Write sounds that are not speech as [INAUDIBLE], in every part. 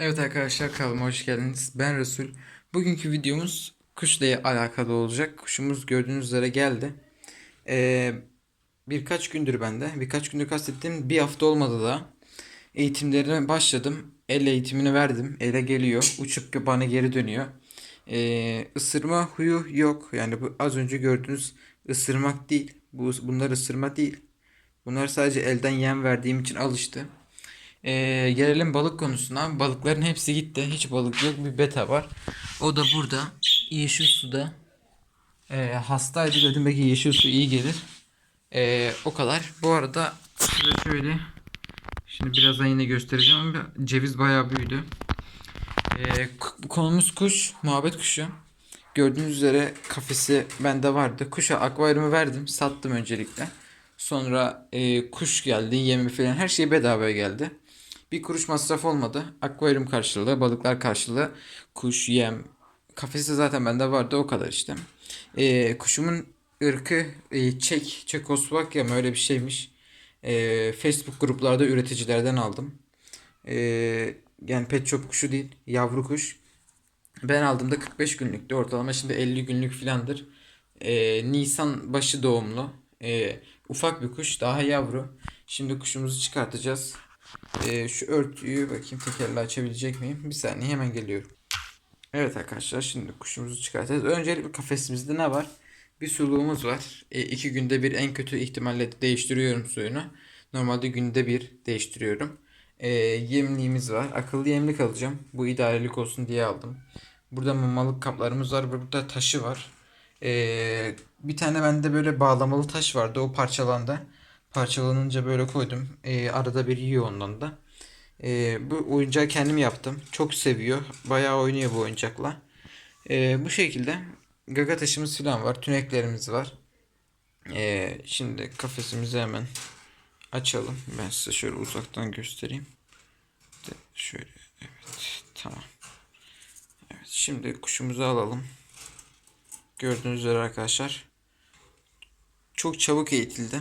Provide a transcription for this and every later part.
Evet arkadaşlar kanalıma hoş geldiniz. Ben Resul. Bugünkü videomuz kuşla alakalı olacak. Kuşumuz gördüğünüz üzere geldi. Ee, birkaç gündür bende. Birkaç gündür kastettiğim bir hafta olmadı da. Eğitimlerine başladım. El eğitimini verdim. Ele geliyor. Uçup bana geri dönüyor. Ee, ısırma huyu yok. Yani bu az önce gördüğünüz ısırmak değil. Bu, bunlar ısırma değil. Bunlar sadece elden yem verdiğim için alıştı. Ee, gelelim balık konusuna. Balıkların hepsi gitti. Hiç balık yok. Bir beta var. O da burada. Yeşil suda. Ee, hastaydı dedim belki yeşil su iyi gelir. Ee, o kadar. Bu arada size şöyle şimdi birazdan yine göstereceğim ama ceviz bayağı büyüdü. Ee, konumuz kuş. Muhabbet kuşu. Gördüğünüz üzere kafesi bende vardı. Kuşa akvaryumu verdim. Sattım öncelikle. Sonra e, kuş geldi, yemi falan her şey bedavaya geldi. Bir kuruş masraf olmadı. Akvaryum karşılığı, balıklar karşılığı, kuş, yem, kafesi zaten bende vardı o kadar işte. E, kuşumun ırkı e, Çek, Çekoslovakya mı öyle bir şeymiş. E, Facebook gruplarda üreticilerden aldım. E, yani pet shop kuşu değil, yavru kuş. Ben aldığımda 45 günlüktü. Ortalama şimdi 50 günlük filandır. Ee, Nisan başı doğumlu. Ee, ufak bir kuş. Daha yavru. Şimdi kuşumuzu çıkartacağız. Ee, şu örtüyü bakayım tekerle açabilecek miyim? Bir saniye hemen geliyorum. Evet arkadaşlar şimdi kuşumuzu çıkartacağız. Öncelikle kafesimizde ne var? Bir suluğumuz var. E, iki günde bir en kötü ihtimalle değiştiriyorum suyunu. Normalde günde bir değiştiriyorum. E, yemliğimiz var. Akıllı yemlik alacağım. Bu idarelik olsun diye aldım. Burada mamalık kaplarımız var. Burada taşı var. E, bir tane bende böyle bağlamalı taş vardı. O parçalandı. Parçalanınca böyle koydum. E, arada bir yiyor ondan da. E, bu oyuncağı kendim yaptım. Çok seviyor. Bayağı oynuyor bu oyuncakla. E, bu şekilde gaga taşımız falan var. Tüneklerimiz var. E, şimdi kafesimizi hemen açalım. Ben size şöyle uzaktan göstereyim. Şöyle evet tamam. Evet şimdi kuşumuzu alalım. Gördüğünüz üzere arkadaşlar. Çok çabuk eğitildi.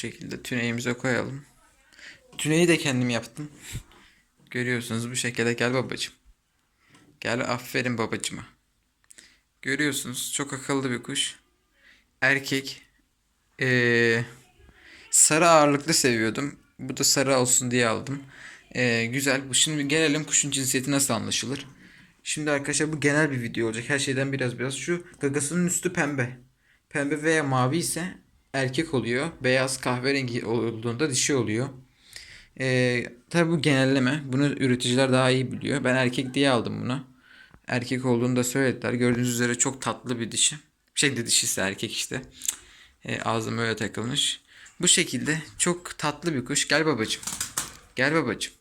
Şekilde tüneğimize koyalım. Tüneyi de kendim yaptım. Görüyorsunuz bu şekilde gel babacım. Gel aferin babacıma. Görüyorsunuz çok akıllı bir kuş. Erkek. Ee, sarı ağırlıklı seviyordum. Bu da sarı olsun diye aldım. Ee, güzel. Şimdi gelelim kuşun cinsiyeti nasıl anlaşılır. Şimdi arkadaşlar bu genel bir video olacak. Her şeyden biraz biraz. Şu gagasının üstü pembe. Pembe veya mavi ise erkek oluyor. Beyaz kahverengi olduğunda dişi oluyor. Ee, tabi bu genelleme. Bunu üreticiler daha iyi biliyor. Ben erkek diye aldım bunu. Erkek olduğunu da söylediler. Gördüğünüz üzere çok tatlı bir dişi. Şey de dişisi erkek işte. E, ağzım öyle takılmış. Bu şekilde çok tatlı bir kuş. Gel babacım. Gel babacım.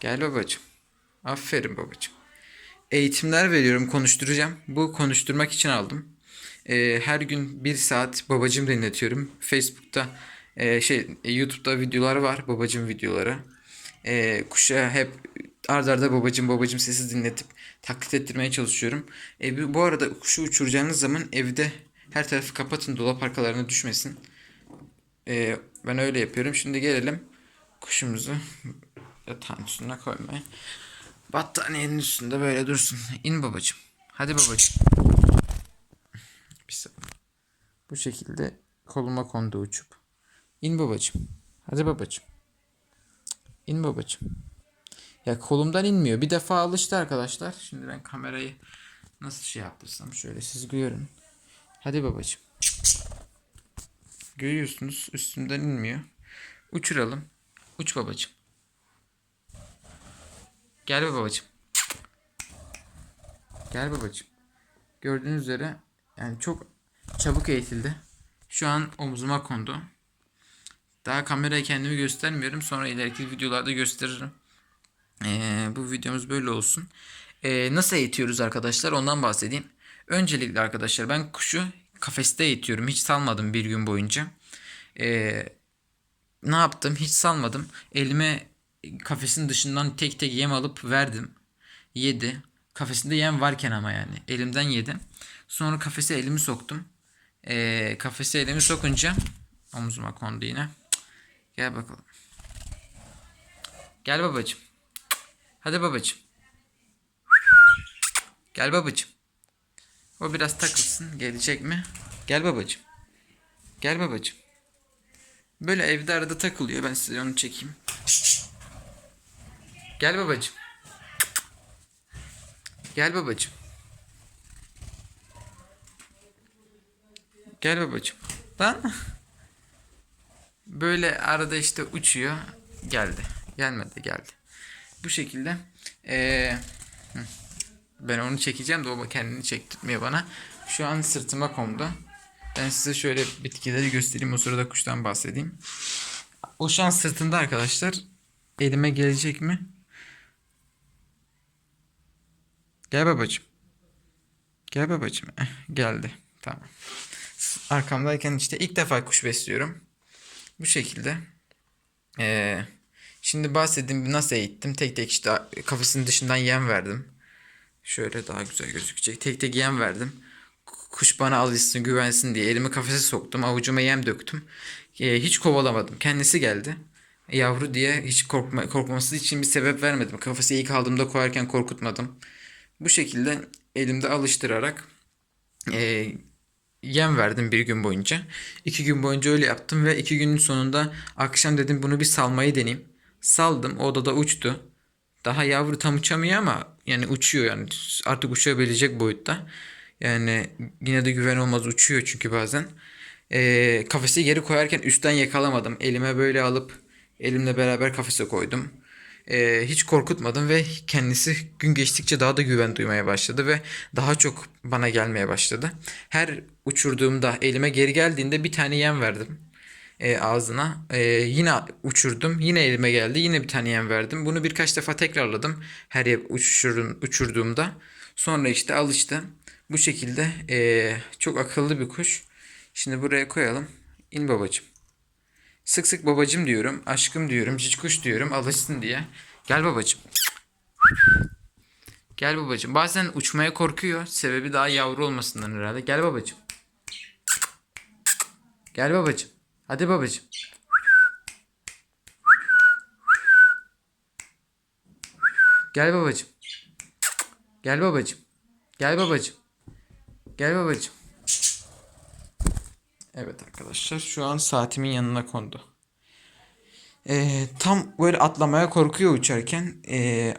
Gel babacım. Aferin babacım. Eğitimler veriyorum, konuşturacağım. Bu konuşturmak için aldım. E, her gün bir saat babacım dinletiyorum. Facebook'ta e, şey YouTube'da videolar var. Babacım videoları. E, kuşa hep arda arda babacım babacım sesi dinletip taklit ettirmeye çalışıyorum. E, bu arada kuşu uçuracağınız zaman evde her tarafı kapatın dolap arkalarına düşmesin. E, ben öyle yapıyorum. Şimdi gelelim kuşumuzu yatağın üstüne koymaya. Battaniyenin üstünde böyle dursun. İn babacım. Hadi babacım. Bir. Bu şekilde koluma kondu uçup. İn babacım. Hadi babacım. İn babacım. Ya kolumdan inmiyor. Bir defa alıştı arkadaşlar. Şimdi ben kamerayı nasıl şey yaptırsam şöyle siz görün. Hadi babacım. Görüyorsunuz üstümden inmiyor. Uçuralım. Uç babacım. Gel babacım. Gel babacım. Gördüğünüz üzere yani çok çabuk eğitildi. Şu an omzuma kondu. Daha kameraya kendimi göstermiyorum. Sonra ileriki videolarda gösteririm. Ee, bu videomuz böyle olsun. Ee, nasıl eğitiyoruz arkadaşlar ondan bahsedeyim. Öncelikle arkadaşlar ben kuşu kafeste eğitiyorum. Hiç salmadım bir gün boyunca. Ee, ne yaptım? Hiç salmadım. Elime kafesin dışından tek tek yem alıp verdim. Yedi. Kafesinde yem varken ama yani. Elimden yedim. Sonra kafese elimi soktum. Ee, kafese elimi sokunca omzuma kondu yine. Gel bakalım. Gel babacım. Hadi babacım. Gel babacım. O biraz takılsın. Gelecek mi? Gel babacım. Gel babacım. Böyle evde arada takılıyor. Ben size onu çekeyim. Gel babacım. Gel babacım. Gel babacım. Lan. Böyle arada işte uçuyor. Geldi. Gelmedi geldi. Bu şekilde. Ee, ben onu çekeceğim de o kendini çektirmiyor bana. Şu an sırtıma kondu. Ben size şöyle bitkileri göstereyim. O sırada kuştan bahsedeyim. O şu an sırtında arkadaşlar. Elime gelecek mi? Gel babacığım. Gel babacığım. Eh, geldi. Tamam. Arkamdayken işte ilk defa kuş besliyorum. Bu şekilde. Ee, şimdi bahsedeyim nasıl eğittim. Tek tek işte kafasının dışından yem verdim. Şöyle daha güzel gözükecek. Tek tek yem verdim. Kuş bana alışsın, güvensin diye elimi kafese soktum. Avucuma yem döktüm. Ee, hiç kovalamadım. Kendisi geldi. Yavru diye hiç korkma, korkması için bir sebep vermedim. Kafası ilk aldığımda koyarken korkutmadım. Bu şekilde elimde alıştırarak e, yem verdim bir gün boyunca. İki gün boyunca öyle yaptım ve iki günün sonunda akşam dedim bunu bir salmayı deneyeyim. Saldım o odada uçtu. Daha yavru tam uçamıyor ama yani uçuyor yani artık uçabilecek boyutta. Yani yine de güven olmaz uçuyor çünkü bazen. Ee, kafesi geri koyarken üstten yakalamadım. Elime böyle alıp elimle beraber kafese koydum. Ee, hiç korkutmadım ve kendisi gün geçtikçe daha da güven duymaya başladı ve daha çok bana gelmeye başladı. Her uçurduğumda elime geri geldiğinde bir tane yem verdim e, ağzına. E, yine uçurdum. Yine elime geldi. Yine bir tane yem verdim. Bunu birkaç defa tekrarladım. Her yer uçurun, uçurduğumda. Sonra işte alıştı. Bu şekilde e, çok akıllı bir kuş. Şimdi buraya koyalım. İn babacım. Sık sık babacım diyorum. Aşkım diyorum. Cici kuş diyorum. Alışsın diye. Gel babacım. Gel babacım. Bazen uçmaya korkuyor. Sebebi daha yavru olmasından herhalde. Gel babacım. Gel babacım. Hadi babacım. Gel babacım. Gel babacım. Gel babacım. Gel babacım. Evet arkadaşlar şu an saatimin yanına kondu. Ee, tam böyle atlamaya korkuyor uçarken. Ee,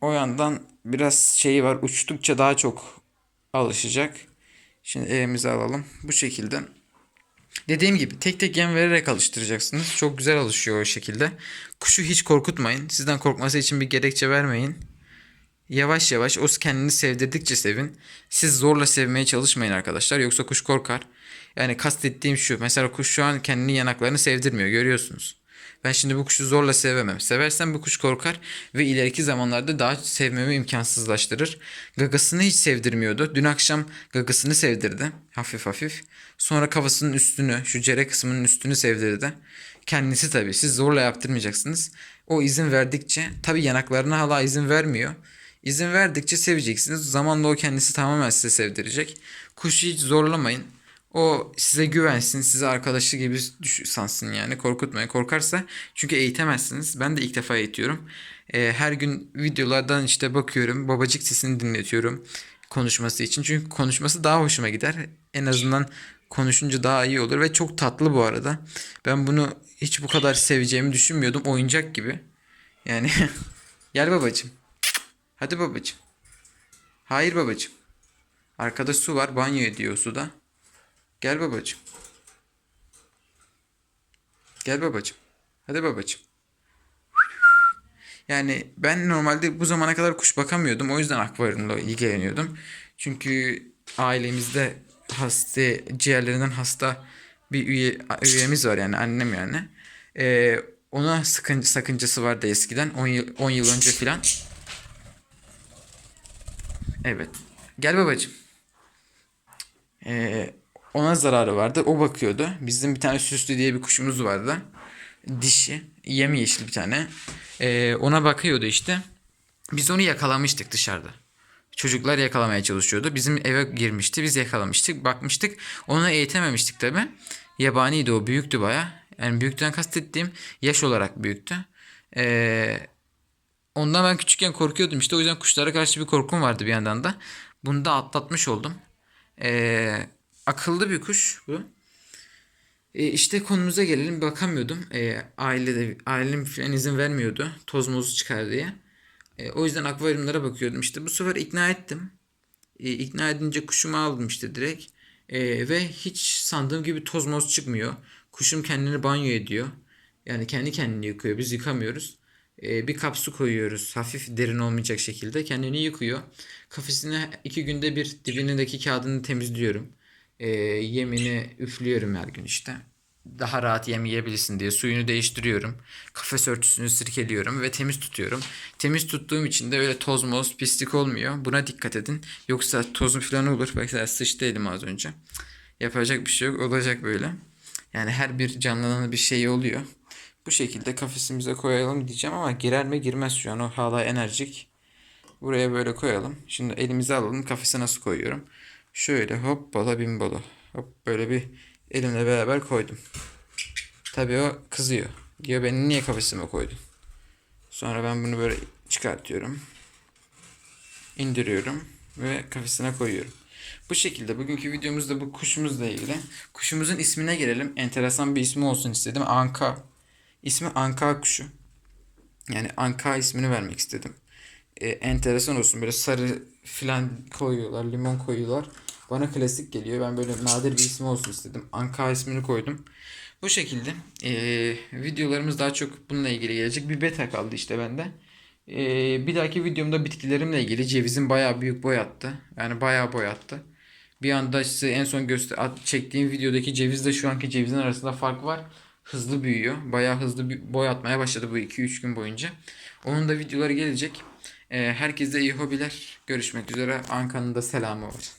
o yandan biraz şeyi var uçtukça daha çok alışacak. Şimdi elimize alalım. Bu şekilde. Dediğim gibi tek tek yem vererek alıştıracaksınız. Çok güzel alışıyor o şekilde. Kuşu hiç korkutmayın. Sizden korkması için bir gerekçe vermeyin. Yavaş yavaş o kendini sevdirdikçe sevin. Siz zorla sevmeye çalışmayın arkadaşlar. Yoksa kuş korkar. Yani kastettiğim şu. Mesela kuş şu an kendini yanaklarını sevdirmiyor. Görüyorsunuz. Ben şimdi bu kuşu zorla sevemem. Seversem bu kuş korkar ve ileriki zamanlarda daha sevmemi imkansızlaştırır. Gagasını hiç sevdirmiyordu. Dün akşam gagasını sevdirdi. Hafif hafif. Sonra kafasının üstünü, şu cere kısmının üstünü sevdirdi. Kendisi tabii. Siz zorla yaptırmayacaksınız. O izin verdikçe, tabii yanaklarına hala izin vermiyor. İzin verdikçe seveceksiniz. Zamanla o kendisi tamamen size sevdirecek. Kuşu hiç zorlamayın. O size güvensin, size arkadaşı gibi sansın yani. Korkutmayın. Korkarsa çünkü eğitemezsiniz. Ben de ilk defa eğitiyorum. Ee, her gün videolardan işte bakıyorum. Babacık sesini dinletiyorum konuşması için. Çünkü konuşması daha hoşuma gider. En azından konuşunca daha iyi olur ve çok tatlı bu arada. Ben bunu hiç bu kadar seveceğimi düşünmüyordum. Oyuncak gibi. Yani [LAUGHS] gel babacığım. Hadi babacığım. Hayır babacığım. Arkada su var. Banyo ediyor suda. Gel babacığım. Gel babacığım. Hadi babacığım. Yani ben normalde bu zamana kadar kuş bakamıyordum. O yüzden akvaryumla ilgileniyordum. Çünkü ailemizde hasta, ciğerlerinden hasta bir üye, üyemiz var yani annem yani. Ee, ona sıkın, sakıncası vardı eskiden 10 yıl, 10 yıl önce filan. Evet. Gel babacığım. Ee, ona zararı vardı. O bakıyordu. Bizim bir tane süslü diye bir kuşumuz vardı. Dişi. Yemyeşil bir tane. Ee, ona bakıyordu işte. Biz onu yakalamıştık dışarıda. Çocuklar yakalamaya çalışıyordu. Bizim eve girmişti. Biz yakalamıştık. Bakmıştık. Onu eğitememiştik tabi. Yabaniydi o. Büyüktü baya. Yani büyükten kastettiğim yaş olarak büyüktü. Ee, Bundan ben küçükken korkuyordum işte o yüzden kuşlara karşı bir korkum vardı bir yandan da. Bunu da atlatmış oldum. Ee, akıllı bir kuş bu. E, işte konumuza gelelim bakamıyordum. E, ailede ailem falan izin vermiyordu toz mozu çıkar diye. E, o yüzden akvaryumlara bakıyordum. İşte bu sefer ikna ettim. E, ikna edince kuşumu aldım işte direkt. E, ve hiç sandığım gibi toz moz çıkmıyor. Kuşum kendini banyo ediyor. Yani kendi kendini yıkıyor. Biz yıkamıyoruz. E, bir kap su koyuyoruz. Hafif derin olmayacak şekilde. Kendini yıkıyor. Kafesine iki günde bir dibindeki kağıdını temizliyorum. E, yemini üflüyorum her gün işte. Daha rahat yem yiyebilsin diye suyunu değiştiriyorum. Kafes örtüsünü sirkeliyorum ve temiz tutuyorum. Temiz tuttuğum için de öyle toz moz pislik olmuyor. Buna dikkat edin. Yoksa tozu falan olur. Mesela sıçtı elim az önce. Yapacak bir şey yok. Olacak böyle. Yani her bir canlının bir şeyi oluyor. Bu şekilde kafesimize koyalım diyeceğim ama girer mi girmez şu an. O hala enerjik. Buraya böyle koyalım. Şimdi elimize alalım. Kafese nasıl koyuyorum? Şöyle hop bala bin bala. Hop böyle bir elimle beraber koydum. Tabii o kızıyor. Diyor beni niye kafesime koydun? Sonra ben bunu böyle çıkartıyorum. indiriyorum ve kafesine koyuyorum. Bu şekilde bugünkü videomuzda bu kuşumuzla ilgili. Kuşumuzun ismine gelelim. Enteresan bir ismi olsun istedim. Anka. İsmi Anka kuşu. Yani Anka ismini vermek istedim. Ee, enteresan olsun. Böyle sarı filan koyuyorlar. Limon koyuyorlar. Bana klasik geliyor. Ben böyle nadir bir ismi olsun istedim. Anka ismini koydum. Bu şekilde ee, videolarımız daha çok bununla ilgili gelecek. Bir beta kaldı işte bende. Ee, bir dahaki videomda bitkilerimle ilgili cevizin bayağı büyük boy attı. Yani bayağı boy attı. Bir anda size en son göster çektiğim videodaki cevizle şu anki cevizin arasında fark var. Hızlı büyüyor. Bayağı hızlı bir boy atmaya başladı bu 2-3 gün boyunca. Onun da videoları gelecek. Ee, herkese iyi hobiler. Görüşmek üzere. Ankara'nın da selamı var.